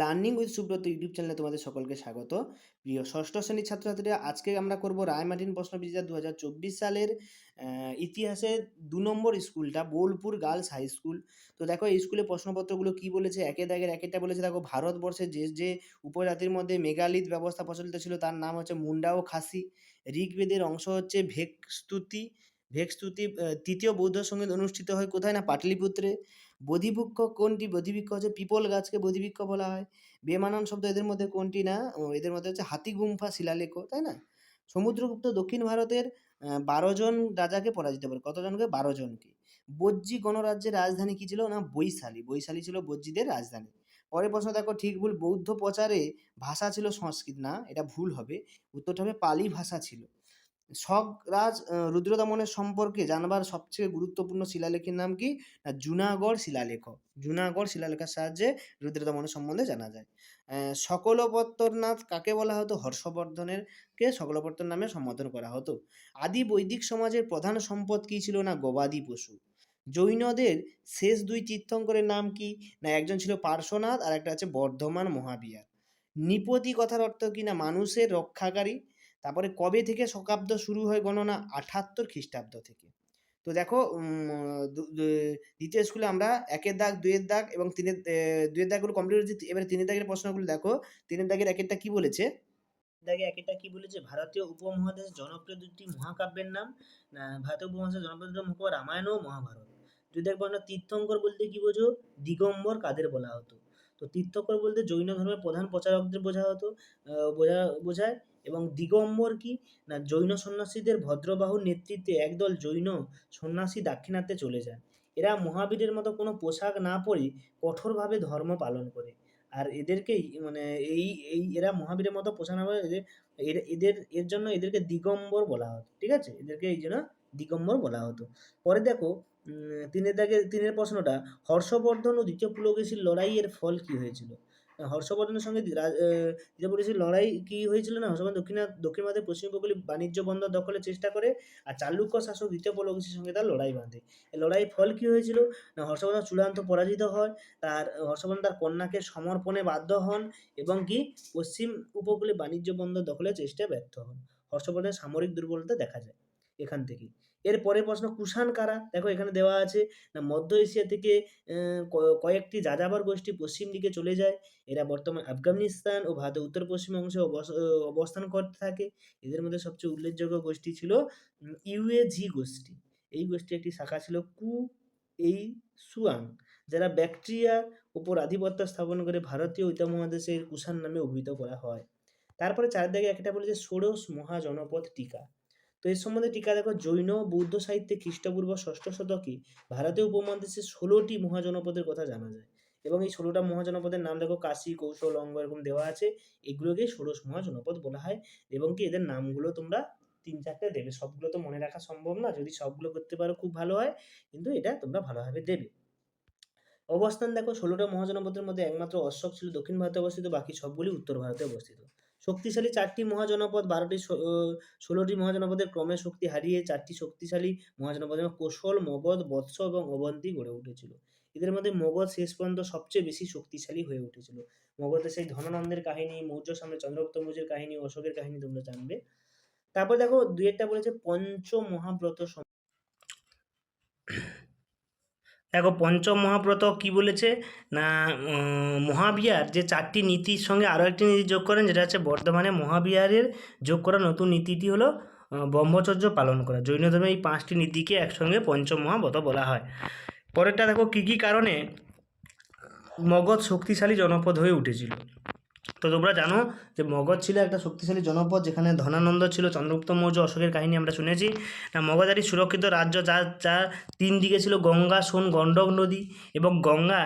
Learning with Subrata YouTube চ্যানেলে তোমাদের সকলকে স্বাগত। প্রিয় ষষ্ঠ শ্রেণির ছাত্রছাত্রীরা, আজকে আমরা করব রায়মার্টিন প্রশ্নবিচিতা দু হাজার চব্বিশ সালের ইতিহাসে দু নম্বর স্কুলটা, বোলপুর গার্লস হাই স্কুল। তো দেখো, এই স্কুলে প্রশ্নপত্রগুলো কি বলেছে একে দাগের একেটা বলেছে। দেখো ভারতবর্ষে যে যে উপজাতির মধ্যে মেগালিথ ব্যবস্থা প্রচলিত ছিল, তার নাম হচ্ছে মুন্ডা ও খাসি। ঋগ্বেদের অংশ হচ্ছে ভেকস্তুতি ভেকস্তুতি তৃতীয় বৌদ্ধ সংগীত অনুষ্ঠিত হয় কোথায় না, পাটলিপুত্রে। বোধিবৃক্ষ কোনটি? বোধিবৃক্ষ হচ্ছে পিপল গাছকে বোধিবৃক্ষ বলা হয়। বেমানান শব্দ এদের মধ্যে কোনটি না? এদের মধ্যে হচ্ছে হাতিগুম্ফা শিলালেখ, তাই না? সমুদ্রগুপ্ত দক্ষিণ ভারতের বারো জন রাজাকে পরাজিত করে। কতজনকে? বারো জনকে। বজ্জি গণরাজ্যের রাজধানী কি ছিল? না, বৈশালী। বৈশালী ছিল বজ্জিদের রাজধানী। পরের প্রশ্ন দেখো, ঠিক ভুল। বৌদ্ধ প্রচারে ভাষা ছিল সংস্কৃত। না, এটা ভুল হবে। উত্তরটা হবে পালি ভাষা ছিল। আহ, রুদ্রদমনের সম্পর্কে জানবার সবচেয়ে গুরুত্বপূর্ণ শিলালেখের নাম কি? না জুনাগড় শিলালেখ। জুনাগড় শিলালেখার সাহায্যে রুদ্রদমনের সম্বন্ধে জানা যায়। সকলপত্তরনাথ কাকে বলা হতো? হর্ষবর্ধনের কে? সকলপত্তর নামে সম্বোধন করা হতো। আদি বৈদিক সমাজের প্রধান সম্পদ কি ছিল? না গবাদি পশু। জৈনদের শেষ দুই তীর্থঙ্করের নাম কি? না একজন ছিল পার্শ্বনাথ আর একটা আছে বর্ধমান মহাবিহার নিপতি কথার অর্থ কি? না মানুষের রক্ষাকারী। তারপরে কবে থেকে শকাব্দ শুরু হয় গণনা? আঠাত্তর খ্রিস্টাব্দ থেকে। তো দেখো দ্বিতীয় স্কুলে আমরা একের দাগ দুইয়ের দাগ এবং তিনের এ, দুইয়ের দাগগুলো কমপ্লিট হয়েছে এবারে তিনের দাগের প্রশ্নগুলো দেখো। তিনের দাগের একেরটা কি বলেছে? দাগে একেরটা কি বলেছে? ভারতীয় উপমহাদেশের জনপ্রিয় দুটি মহাকাব্যের নাম। ভারতীয় উপমহাদেশের জনপ্রিয় দুটি মহাকাব্য রামায়ণ ও মহাভারত। দুই দাগ বর্ণ তীর্থঙ্কর বলতে কি বোঝো? দিগম্বর কাদের বলা হতো? তো তীর্থঙ্কর বলতে জৈন ধর্মের প্রধান প্রচারকদের বোঝা হতো। বোঝা বোঝায় এবং দিগম্বর কি? না, জৈন সন্ন্যাসীদের ভদ্রবাহুর নেতৃত্বে একদল জৈন সন্ন্যাসী দাক্ষিণাত্যে চলে যায়। এরা মহাবীরের মতো কোনো পোশাক না পরে কঠোরভাবে ধর্ম পালন করে। আর এদেরকেই মানে এই এই এরা মহাবীরের মতো পোশাক না পরে এদের এদের, এর জন্য এদেরকে দিগম্বর বলা হয়, ঠিক আছে? এদেরকে এই জন্য দিগম্বর বলা হতো। পরে দেখো তিনের দাগে, তিনের প্রশ্নটা, হর্ষবর্ধন ও দ্বিতীয় পুলকেশীর লড়াইয়ের ফল কি হয়েছিল? হর্ষবর্ধনের সঙ্গে দ্বিতীয় লড়াই কি হয়েছিল না? হর্ষবর্ধন দক্ষিণ দক্ষিণ ভারতের পশ্চিম উপকূলে বাণিজ্য বন্দর দখলের চেষ্টা করে আর চালুক্য শাসক দ্বিতীয় পুলকেশীর সঙ্গে তার লড়াই বাঁধে। লড়াই ফল কি হয়েছিল? না, হর্ষবর্ধন চূড়ান্ত পরাজিত হয়, তার, হর্ষবর্ধন তার কন্যাকে সমর্পণে বাধ্য হন এবং কি পশ্চিম উপকূলে বাণিজ্য বন্দর দখলের চেষ্টায় ব্যর্থ হন। হর্ষবর্ধনের সামরিক দুর্বলতা দেখা যায়। এখান থেকে। এর পরের প্রশ্ন, কুষাণ কারা? দেখো এখানে দেওয়া আছে, না, মধ্য এশিয়া থেকে কয়েকটি যাযাবর গোষ্ঠী পশ্চিম দিকে চলে যায়। এরা বর্তমান আফগানিস্তান ও ভারতের উত্তর পশ্চিম অংশে অবস- অবস্থান করতে থাকে। এদের মধ্যে সবচেয়ে উল্লেখযোগ্য গোষ্ঠী ছিল ইউএজি গোষ্ঠী। এই গোষ্ঠীর একটি শাখা ছিল কু এই সুয়াং, যারা ব্যাকটেরিয়ার উপর আধিপত্য স্থাপন করে ভারতীয় উপমহাদেশের কুষাণ নামে অভিহিত করা হয়। তারপরে চার দিকে একটা বলেছে ষোড়শ মহাজনপদ টিকা। তো এর সম্বন্ধে টিকা দেখো, জৈন, বৌদ্ধ সাহিত্যে খ্রিস্টপূর্ব, ষষ্ঠ শতকে ভারতীয় উপমহাদেশে ষোলোটি মহাজনপদের কথা জানা যায়। এবং এই ষোলোটা মহাজনপদের নাম দেখো, কাশী, কৌশল, অঙ্গ এরকম দেওয়া আছে। এগুলোকে ষোড়শ মহাজনপদ বলা হয়। এবং কি এদের নামগুলো তোমরা তিন চারটে দেবে। সবগুলো তো মনে রাখা সম্ভব না। যদি সবগুলো করতে পারো, খুব ভালো হয়। কিন্তু এটা তোমরা ভালোভাবে দেবে। অবস্থান দেখো, ষোলোটা মহাজনপদের মধ্যে একমাত্র অশোক ছিল দক্ষিণ ভারতে অবস্থিত, বাকি সবগুলি উত্তর ভারতে অবস্থিত। শক্তিশালী চারটি মহাজনপদ, বারোটি ষোলোটি মহাজনপদের ক্রমে শক্তি হারিয়ে চারটি শক্তিশালী মহাজনপদ কোশল, মগধ, বৎস এবং অবন্তী গড়ে উঠেছিল। এদের মধ্যে মগধ শেষ পর্যন্ত সবচেয়ে বেশি শক্তিশালী হয়ে উঠেছিল। মগধের সেই ধনানন্দের কাহিনী, মৌর্য সামনে চন্দ্রগুপ্ত মৌর্যের কাহিনী, অশোকের কাহিনী তোমরা জানবে। তারপর দেখো দুই একটা বলেছে পঞ্চ মহাব্রত দেখো পঞ্চম মহাব্রত কি বলেছে? না মহাবিহার, যে চারটি নীতির সঙ্গে আরও একটি নীতি যোগ করেন, যেটা হচ্ছে বর্ধমানে মহাবিহারের যোগ করা নতুন নীতিটি হলো ব্রহ্মচর্য পালন করা। জৈন ধর্মে এই পাঁচটি নীতিকে একসঙ্গে পঞ্চম মহাব্রত বলা হয়। পরেরটা দেখো কী কী কারণে মগধ শক্তিশালী জনপদ হয়ে উঠেছিল। তো তোমরা জানো যে মগধ ছিল একটা শক্তিশালী জনপদ যেখানে ধনানন্দ ছিল, চন্দ্রগুপ্ত মৌর্য, অশোকের কাহিনী আমরা শুনেছি। না মগধারই সুরক্ষিত রাজ্য যা যা তিন দিকে ছিল গঙ্গা, সোন, গণ্ডক নদী এবং গঙ্গা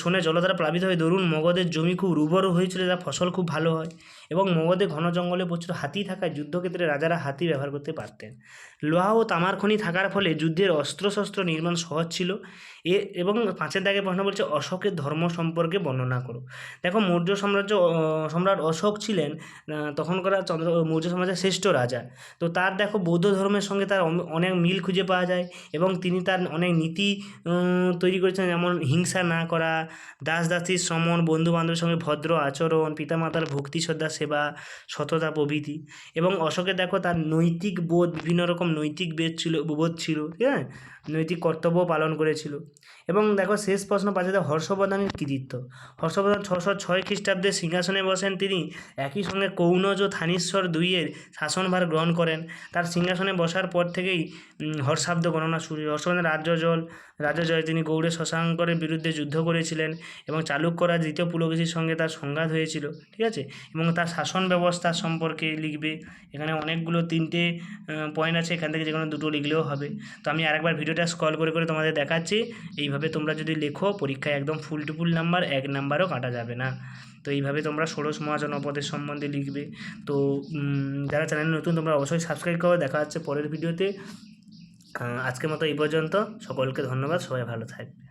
সোনে জলধারা প্লাবিত হয়ে দরুন মগধের জমি খুব উর্বর হয়েছিল যা ফসল খুব ভালো হয়। এবং মগধে ঘন জঙ্গলে প্রচুর হাতি থাকায় যুদ্ধক্ষেত্রে রাজারা হাতি ব্যবহার করতে পারতেন। লোহা ও তামার খনি থাকার ফলে যুদ্ধের অস্ত্রশস্ত্র নির্মাণ সহজ ছিল। এ এবং পাঁচের দাগে প্রশ্ন বলছে, অশোকের ধর্ম সম্পর্কে বর্ণনা করো। দেখো, মৌর্য সাম্রাজ্য সম্রাট অশোক ছিলেন তখনকার চন্দ্র, মৌর্য সাম্রাজ্যের শ্রেষ্ঠ রাজা। তো তার দেখো, বৌদ্ধ ধর্মের সঙ্গে তার অনেক মিল খুঁজে পাওয়া যায় এবং তিনি তার অনেক নীতি তৈরি করেছেন যেমন হিংসা না করা দাস দাসীর শ্রমণ বন্ধু বান্ধবের সঙ্গে ভদ্র আচরণ, পিতামাতার ভক্তি শ্রদ্ধা সেবা, সততা, প্রভৃতি। এবং অশোকের দেখো তার নৈতিক বোধ, বিভিন্ন রকম নৈতিক বেদ ছিল, বোধ ছিল, ঠিক আছে? নৈতিক কর্তব্য পালন করেছিল। এবং দেখো, শেষ প্রশ্ন পাচ্ছে হর্ষবর্ধনের কৃতিত্ব হর্ষবর্ধন ছশো ছয় খ্রিস্টাব্দে সিংহাসনে বসেন, তিনি একই সঙ্গে কৌনজ ও থানীশ্বর দুইয়ের শাসনভার গ্রহণ করেন। তার সিংহাসনে বসার পর থেকেই হর্ষাব্দ গণনা শুরু। হর্ষবর্ধন রাজ্য জল, রাজ্য জয়, তিনি গৌড়ে শশাঙ্করের বিরুদ্ধে যুদ্ধ করেছিলেন এবং চালুক্যরা দ্বিতীয় পুলকেশীর সঙ্গে তার সংঘাত হয়েছিল, ঠিক আছে? এবং তার শাসন ব্যবস্থা সম্পর্কে লিখবে। এখানে অনেকগুলো তিনটে পয়েন্ট আছে, এখান থেকে যে কোনো দুটো লিখলেও হবে। তো আমি আরেকবার ভিডিওটা স্কল করে করে তোমাদের দেখাচ্ছি। এইভাবে তোমরা যদি লেখো, পরীক্ষায় একদম ফুল টু ফুল নাম্বার এক নাম্বারও কাটা যাবে না। তো এইভাবে তোমরা ষোড়শ মহাজন অপদের সম্বন্ধে লিখবে। তো যারা চ্যানেল নতুন, তোমরা অবশ্যই সাবস্ক্রাইব করো। দেখা হচ্ছে পরের ভিডিওতে আজকের মতো এই পর্যন্ত। সকলকে ধন্যবাদ। সবাই ভালো থাকবে।